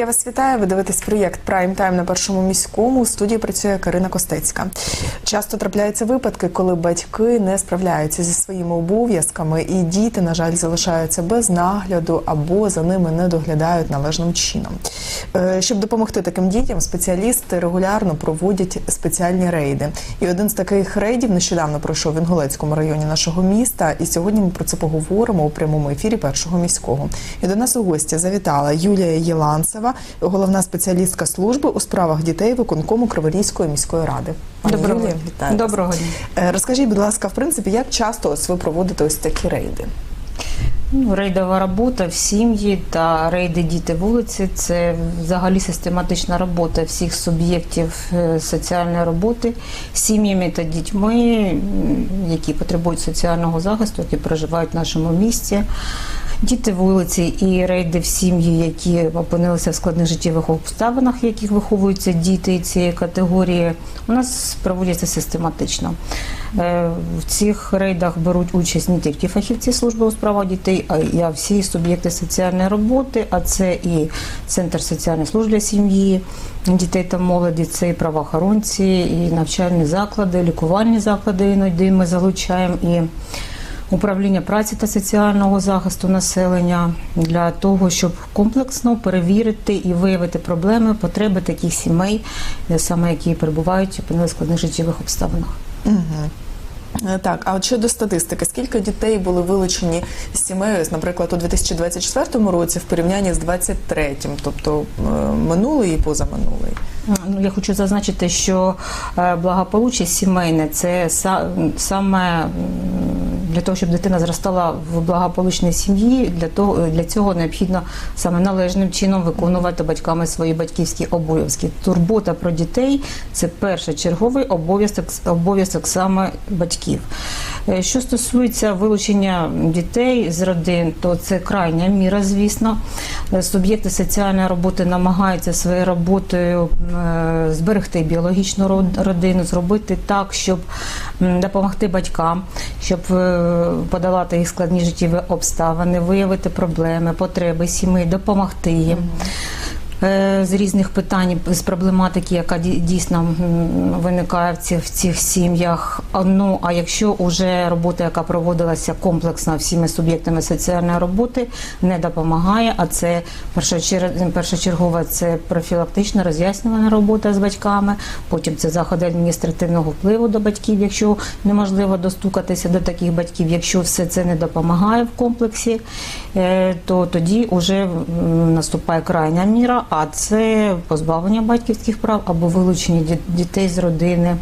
Я вас вітаю. Ви дивитесь проєкт Прайм Тайм на першому міському. У студії працює Карина Костецька. Часто трапляються випадки, коли батьки не справляються зі своїми обов'язками, і діти, на жаль, залишаються без нагляду або за ними не доглядають належним чином. Е, Щоб допомогти таким дітям, спеціалісти регулярно проводять спеціальні рейди. І один з таких рейдів нещодавно пройшов в Інгулецькому районі нашого міста. І сьогодні ми про це поговоримо у прямому ефірі першого міського. І до нас у гості завітала Юлія Єланцева, головна спеціалістка служби у справах дітей виконкому Криворізької міської ради. Пані Доброго, Юлія, вітаю. Доброго дня. Е, Розкажіть, будь ласка, в принципі, як часто ось ви проводите ось такі рейди? Ну, рейдова робота в сім'ї та рейди діти вулиці це взагалі систематична робота всіх суб'єктів е, соціальної роботи з сім'ями та дітьми, які потребують соціального захисту, які проживають в нашому місті. Діти вулиці і рейди в сім'ї, які опинилися в складних життєвих обставинах, в яких виховуються діти цієї категорії, у нас проводяться систематично. Е, В цих рейдах беруть участь не тільки фахівці служби у справах дітей, а й всі суб'єкти соціальної роботи, а це і Центр соціальної служби для сім'ї, дітей та молоді, це і правоохоронці, і навчальні заклади, лікувальні заклади іноді ми залучаємо і управління праці та соціального захисту населення для того, щоб комплексно перевірити і виявити проблеми, потреби таких сімей, саме які перебувають опинили в складних життєвих обставинах. Угу. Так, а от щодо статистики, скільки дітей були вилучені з сімей, наприклад, у 2024 році в порівнянні з 2023, тобто е, минулий і позаминулий? Ну, я хочу зазначити, що е, благополуччя сімейне це саме для того, щоб дитина зростала в благополучній сім'ї. Для того для цього необхідно саме належним чином виконувати батьками свої батьківські обов'язки. Турбота про дітей це першочерговий обов'язок обов'язок саме батьків. Е, Що стосується вилучення дітей з родин, то це крайня міра, звісно. Е, Суб'єкти соціальної роботи намагаються своєю роботою е, зберегти біологічну родину, зробити так, щоб допомогти батькам, щоб е, подолати їх складні життєві обставини, виявити проблеми, потреби сім'ї, допомогти їм. Е, З різних питань з проблематики, яка ді- дійсно виникає в цих, сім'ях. Ну а якщо вже робота, яка проводилася комплексно всіми суб'єктами соціальної роботи, не допомагає, а це першочер- першочергова це профілактична роз'яснювана робота з батьками. Потім це заходи адміністративного впливу до батьків, якщо неможливо достукатися до таких батьків. Якщо все це не допомагає в комплексі, е, то тоді вже наступає крайня міра, а це позбавлення батьківських прав або вилучення ді- дітей з родини.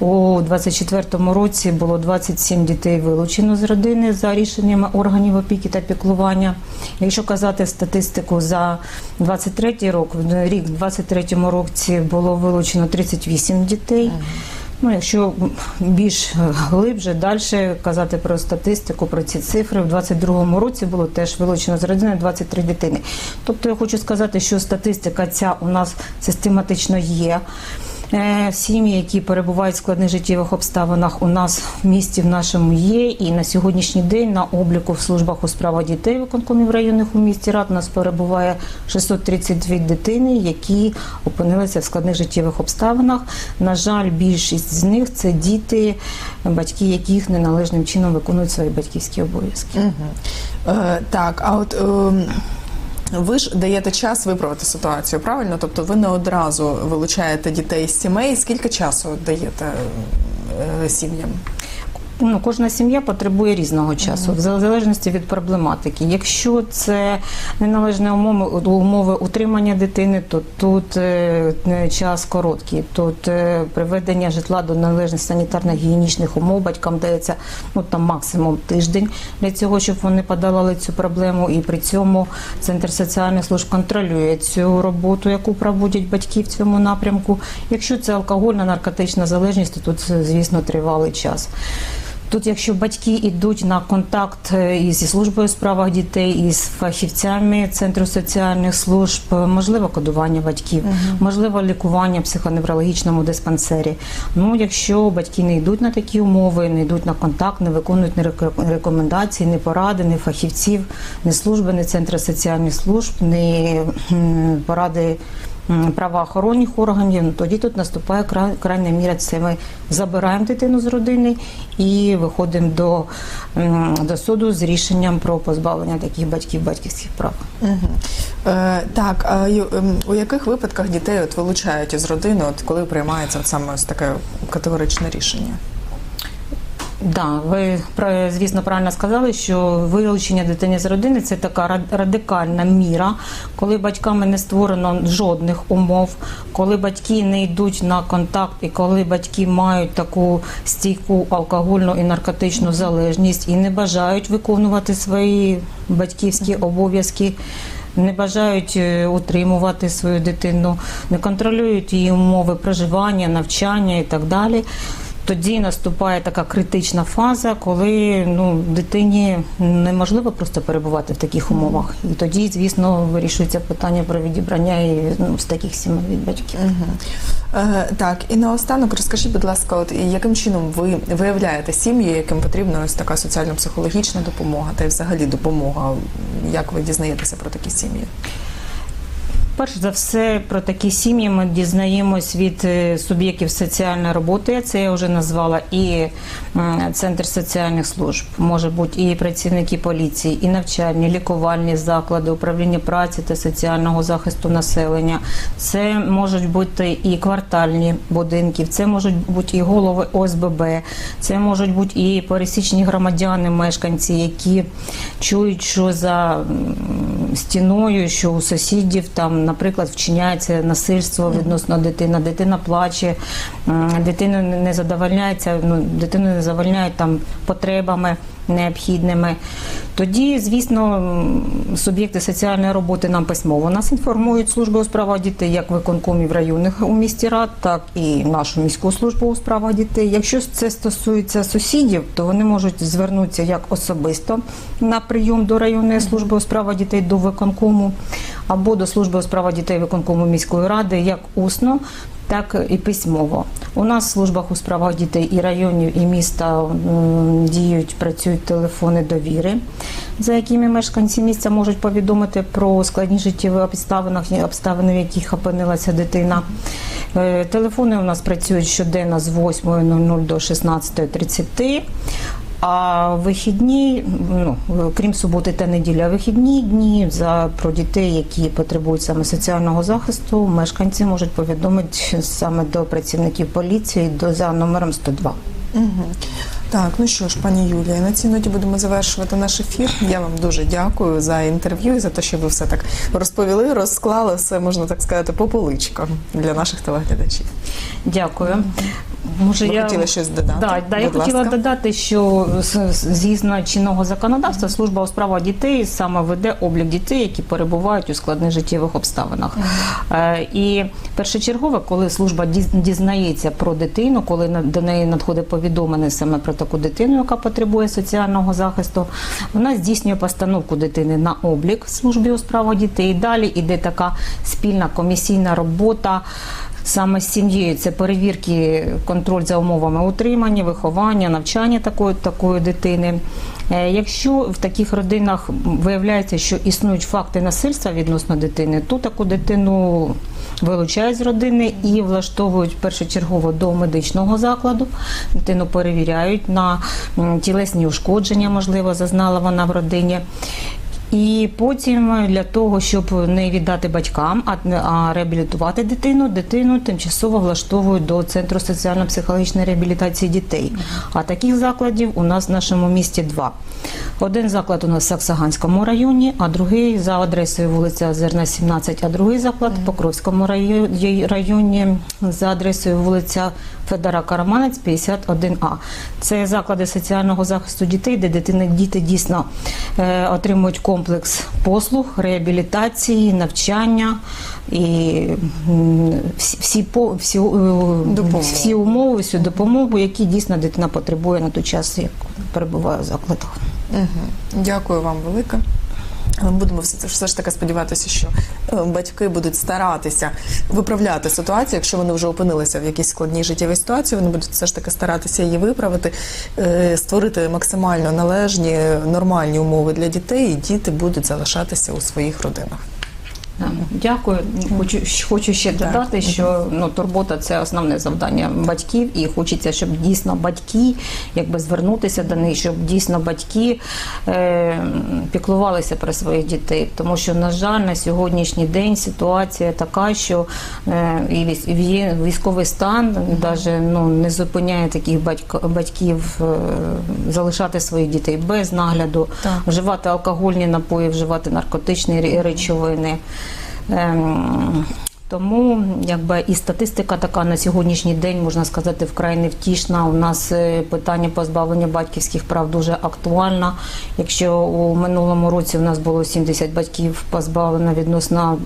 У 24-му році було 27 дітей вилучено з родини за рішеннями органів опіки та піклування. Якщо казати статистику за 23-й рік, рік в 23-му році було вилучено 38 дітей. Ну, якщо більш глибше далі казати про статистику, про ці цифри, в 22-му році було теж вилучено з родини 23 дитини. Тобто я хочу сказати, що статистика ця у нас систематично є. Е, Сім'ї, які перебувають в складних життєвих обставинах, у нас в місті в нашому є. І на сьогоднішній день на обліку в службах у справах дітей виконкомів районних у місті рад у нас перебуває 632 дитини, які опинилися в складних життєвих обставинах. На жаль, більшість з них це діти, батьки яких неналежним чином виконують свої батьківські обов'язки. Угу. Е, так, а от. Е, ви ж даєте час виправити ситуацію, правильно? Тобто ви не одразу вилучаєте дітей з сімей. Скільки часу даєте е, сім'ям? Ну, кожна сім'я потребує різного часу, в залежності від проблематики. Якщо це неналежні умови, умови утримання дитини, то тут е, е, час короткий. Тут е, приведення житла до належних санітарно-гігієнічних умов батькам дається ну там максимум тиждень для цього, щоб вони подолали цю проблему. І при цьому центр соціальних служб контролює цю роботу, яку проводять батьки в цьому напрямку. Якщо це алкогольна наркотична залежність, то тут звісно тривалий час. Тут, якщо батьки йдуть на контакт е, із службою справах дітей, із фахівцями центру соціальних служб, е, можливо, кодування батьків, можливо, лікування в психоневрологічному диспансері. Ну, якщо батьки не йдуть на такі умови, не йдуть на контакт, не виконують ні реко- рекомендацій, ні поради, ні фахівців, ні служби, ні центри соціальних служб, ні поради. Правоохоронних органів, тоді тут наступає кра- крайня міра. Це ми забираємо дитину з родини і виходимо до, до суду з рішенням про позбавлення таких батьків батьківських прав. Е, так, а ем, у яких випадках дітей от вилучають із родини, от коли приймається саме ось таке категоричне рішення? Да, ви звісно правильно сказали, що вилучення дитини з родини це така радикальна міра, коли батьками не створено жодних умов, коли батьки не йдуть на контакт, і коли батьки мають таку стійку алкогольну і наркотичну залежність і не бажають виконувати свої батьківські обов'язки. Не бажають е, утримувати свою дитину, не контролюють її умови проживання, навчання і так далі. Тоді наступає така критична фаза, коли ну, дитині неможливо просто перебувати в таких умовах. І тоді, звісно, вирішується питання про відібрання і, ну, з таких сімей від батьків. Е, так, і наостанок розкажіть, будь ласка, от яким чином ви виявляєте сім'ї, яким потрібна ось така соціально-психологічна допомога та й взагалі допомога? Як ви дізнаєтеся про такі сім'ї? Перш за все, про такі сім'ї ми дізнаємось від е, суб'єктів соціальної роботи. Це я вже назвала і центр соціальних служб, може бути і працівники поліції, і навчальні, лікувальні заклади, управління праці та соціального захисту населення. Це можуть бути і квартальні будинки, це можуть бути і голови ОСББ, це можуть бути і пересічні громадяни, мешканці, які чують, що за стіною, що у сусідів там, наприклад, вчиняється насильство відносно дитини, дитина плаче, дитина не- не задовольняється, ну дитину не задовольняють там потребами необхідними. Тоді, звісно, суб'єкти соціальної роботи нам письмово нас інформують служби у справах дітей, як виконкомів районних у місті рад, так і нашу міську службу у справах дітей. Якщо це стосується сусідів, то вони можуть звернутися як особисто на прийом до районної служби у справах дітей до виконкому або до служби у справах дітей виконкому міської ради, як усно. Так і письмово. У нас в службах у справах дітей і районів, і міста діють, працюють телефони довіри, за якими мешканці місця можуть повідомити про складні життєві обставини, обставини, в яких опинилася дитина. Е, Телефони у нас працюють щоденно з 8.00 до 16.30. А вихідні, ну крім суботи та неділі, а вихідні дні за про дітей, які потребують саме соціального захисту, мешканці можуть повідомити саме до працівників поліції до за номером 102. Угу. Так, ну що ж, пані Юлія, на цій ноті будемо завершувати наш ефір. Я вам дуже дякую за інтерв'ю і за те, що ви все так розповіли, розклали все, можна так сказати, по поличкам для наших телеглядачів. Дякую. Може, Ви я хотіли щось додати? Да, да, я Будь хотіла додати, що згідно чинного законодавства служба у справах дітей саме веде облік дітей, які перебувають у складних життєвих обставинах. Е, І першочергово, коли служба діз- дізнається про дитину, коли до неї надходить повідомлення саме про таку дитину, яка потребує соціального захисту, вона здійснює постановку дитини на облік в службі у справах дітей. Далі іде така спільна комісійна робота. Саме з сім'єю це перевірки, контроль за умовами утримання, виховання, навчання такої, такої дитини. Е, Якщо в таких родинах виявляється, що існують факти насильства відносно дитини, то таку дитину вилучають з родини і влаштовують першочергово до медичного закладу. Дитину перевіряють на тілесні ушкодження, можливо, зазнала вона в родині. І потім для того, щоб не віддати батькам, а, а реабілітувати дитину, дитину тимчасово влаштовують до центру соціально-психологічної реабілітації дітей. А таких закладів у нас в нашому місті два. Один заклад у нас в Саксаганському районі, а другий за адресою вулиця Озерна, 17, а другий заклад в Покровському районі за адресою вулиця Федора Караманець, 51А. Це заклади соціального захисту дітей, де дитини діти дійсно е, отримують комплекс комплекс послуг, реабілітації, навчання і всі, всі, е, всі умови, всю допомогу, які дійсно дитина потребує на той час, як перебуває в закладах. Угу. Дякую вам велике. Ми будемо все, ж таки сподіватися, що е, батьки будуть старатися виправляти ситуацію. Якщо вони вже опинилися в якійсь складній життєвій ситуації, вони будуть все ж таки старатися її виправити, е, створити максимально належні нормальні умови для дітей, і діти будуть залишатися у своїх родинах. Да. Дякую. Хочу, хочу ще Так. додати, що ну, турбота це основне завдання батьків, і хочеться, щоб дійсно батьки якби звернутися до них, щоб дійсно батьки е, піклувалися про своїх дітей. Тому що, на жаль, на сьогоднішній день ситуація така, що е, і військ- військовий стан даже ну, не зупиняє таких батько, батьків е, залишати своїх дітей без нагляду, Так. вживати алкогольні напої, вживати наркотичні речовини. 嗯 Тому якби і статистика така на сьогоднішній день можна сказати вкрай невтішна. У нас е, питання позбавлення батьківських прав дуже актуальне. Якщо у минулому році у нас було 70 батьків позбавлено відносно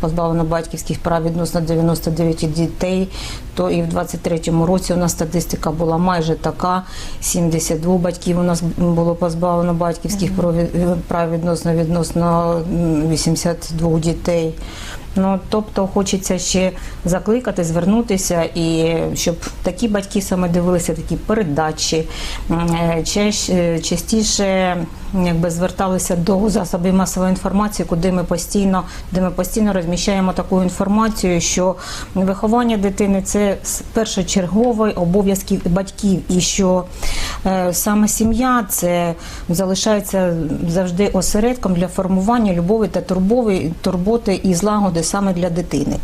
позбавлено батьківських прав відносно 99 дітей, то і в 23-му році у нас статистика була майже така: 72 батьків у нас було позбавлено батьківських прав відносно відносно 82 дітей. Ну тобто хочеться ще закликати, звернутися, і щоб такі батьки саме дивилися такі передачі, е, е, частіше якби зверталися до засобів масової інформації, куди ми постійно, де ми постійно розміщаємо таку інформацію, що виховання дитини це першочерговий обов'язки батьків, і що саме сім'я це залишається завжди осередком для формування любові та турбови, турботи і злагоди саме для дитини.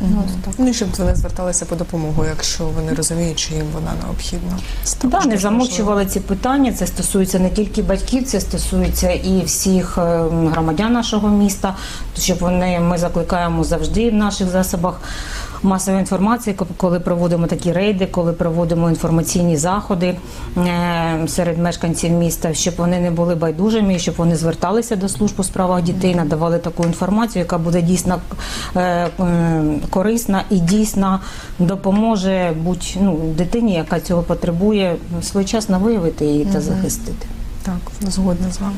Ну, так. Ну щоб вони зверталися по допомогу, якщо вони розуміють, що їм вона необхідна. Це Да, не замовчували ці питання. Це стосується не тільки батьків, це стосується і всіх е, громадян нашого міста. Щоб вони ми закликаємо завжди в наших засобах масової інформації, ко- коли проводимо такі рейди, коли проводимо інформаційні заходи е, серед мешканців міста, щоб вони не були байдужими, щоб вони зверталися до служб у справах дітей, надавали таку інформацію, яка буде дійсно е, корисна і дійсно допоможе будь ну дитині, яка цього потребує, своєчасно виявити її та захистити. Так, згодна з вами.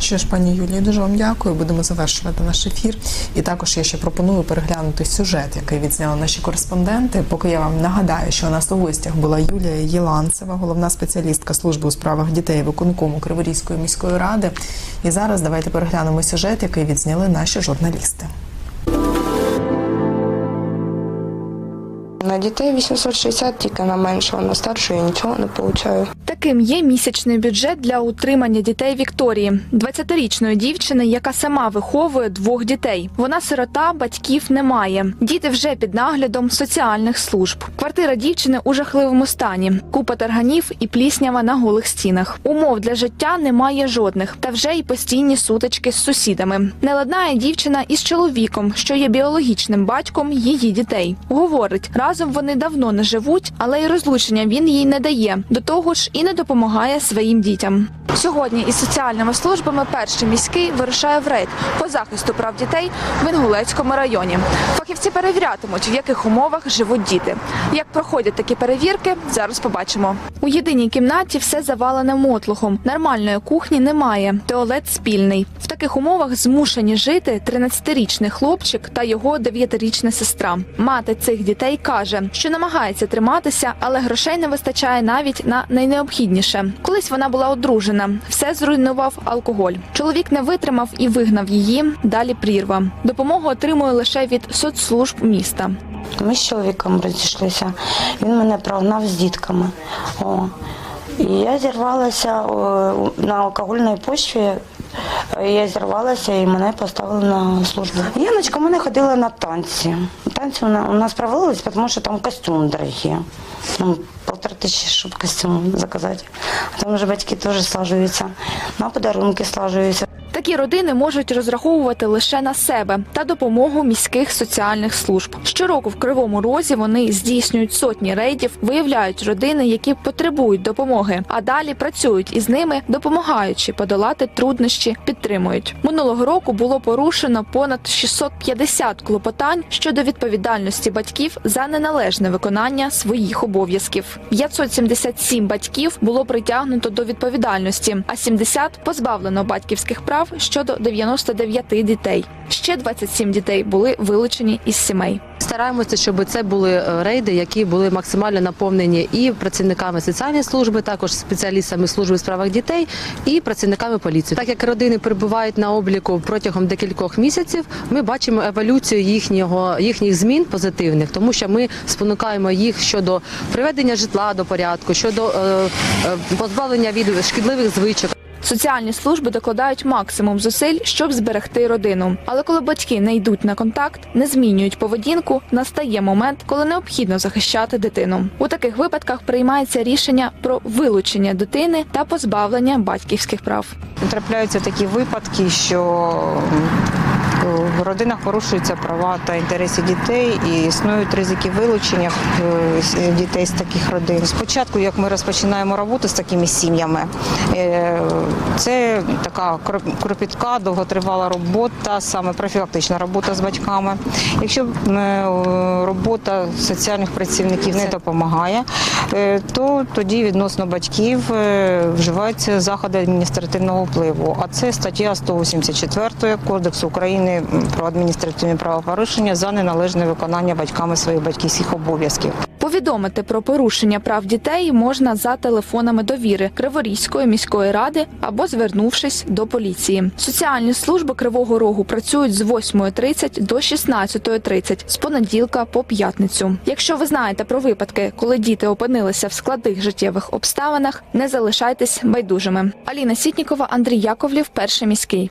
Що ж, пані Юлії, дуже вам дякую. Будемо завершувати наш ефір. І також я ще пропоную переглянути сюжет, який відзняли наші кореспонденти. Поки я вам нагадаю, що у нас у гостях була Юлія Єланцева, головна спеціалістка служби у справах дітей виконкому Криворізької міської ради. І зараз давайте переглянемо сюжет, який відзняли наші журналісти. На дітей 860, тільки на меншого, на старшого я нічого не получаю. Таким є місячний бюджет для утримання дітей Вікторії, 20-річної дівчини, яка сама виховує двох дітей. Вона сирота, батьків немає. Діти вже під наглядом соціальних служб. Квартира дівчини у жахливому стані. Купа тарганів і пліснява на голих стінах. Умов для життя немає жодних, та вже й постійні сутички з сусідами. Не ладнає дівчина із чоловіком, що є біологічним батьком її дітей. Говорить, разом вони давно не живуть, але й розлучення він їй не дає. До того ж, і не допомагає своїм дітям. Сьогодні із соціальними службами перший міський вирушає в рейд по захисту прав дітей в Інгулецькому районі. Фахівці перевірятимуть, в яких умовах живуть діти. Як проходять такі перевірки, зараз побачимо. У єдиній кімнаті все завалене мотлухом. Нормальної кухні немає. Туалет спільний. В таких умовах змушені жити 13-річний хлопчик та його 9-річна сестра. Мати цих дітей каже, що намагається триматися, але грошей не вистачає навіть на найнеобхідніше. Колись вона була одружена, все зруйнував алкоголь. Чоловік не витримав і вигнав її. Далі прірва. Допомогу отримує лише від соцслужб міста. Ми з чоловіком розійшлися. Він мене прогнав з дітками. О. І я зірвалася на алкогольній почві. Я зірвалася і мене поставили на службу. Яночка, ми не ходили на танці. Танці у нас проводились, тому що там костюм дорогі. Там полтора тисячі, щоб костюм заказати. Там вже батьки теж слажуються, на подарунки слажуються. Такі родини можуть розраховувати лише на себе та допомогу міських соціальних служб. Щороку в Кривому Розі вони здійснюють сотні рейдів, виявляють родини, які потребують допомоги, а далі працюють із ними, допомагаючи подолати труднощі, підтримують. Минулого року було порушено понад 650 клопотань щодо відповідальності батьків за неналежне виконання своїх обов'язків. 577 батьків було притягнуто до відповідальності, а 70 позбавлено батьківських прав щодо 99 дітей. Ще 27 дітей були вилучені із сімей. Стараємося, щоб це були е, рейди, які були максимально наповнені і працівниками соціальної служби, також спеціалістами служби у справах дітей і працівниками поліції. Так як родини перебувають на обліку протягом декількох місяців, ми бачимо еволюцію їхнього їхніх змін позитивних, тому що ми спонукаємо їх щодо приведення житла до порядку, щодо е, е, позбавлення від шкідливих звичок. Соціальні служби докладають максимум зусиль, щоб зберегти родину. Але коли батьки не йдуть на контакт, не змінюють поведінку, настає момент, коли необхідно захищати дитину. У таких випадках приймається рішення про вилучення дитини та позбавлення батьківських прав. Трапляються такі випадки, що в родинах порушуються права та інтереси дітей і існують ризики вилучення е, дітей з таких родин. Спочатку, як ми розпочинаємо роботу з такими сім'ями, е, це така кроп- кропітка, довготривала робота, саме профілактична робота з батьками. Якщо е, робота соціальних працівників не допомагає, то тоді відносно батьків вживаються заходи адміністративного впливу. А це стаття 184 Кодексу України про адміністративні правопорушення за неналежне виконання батьками своїх батьківських обов'язків. Повідомити про порушення прав дітей можна за телефонами довіри Криворізької міської ради або звернувшись до поліції. Соціальні служби Кривого Рогу працюють з 8.30 до 16.30 з понеділка по п'ятницю. Якщо ви знаєте про випадки, коли діти опинилися в складних життєвих обставинах, не залишайтесь байдужими. Аліна Сітнікова, Андрій Яковлів, перший міський.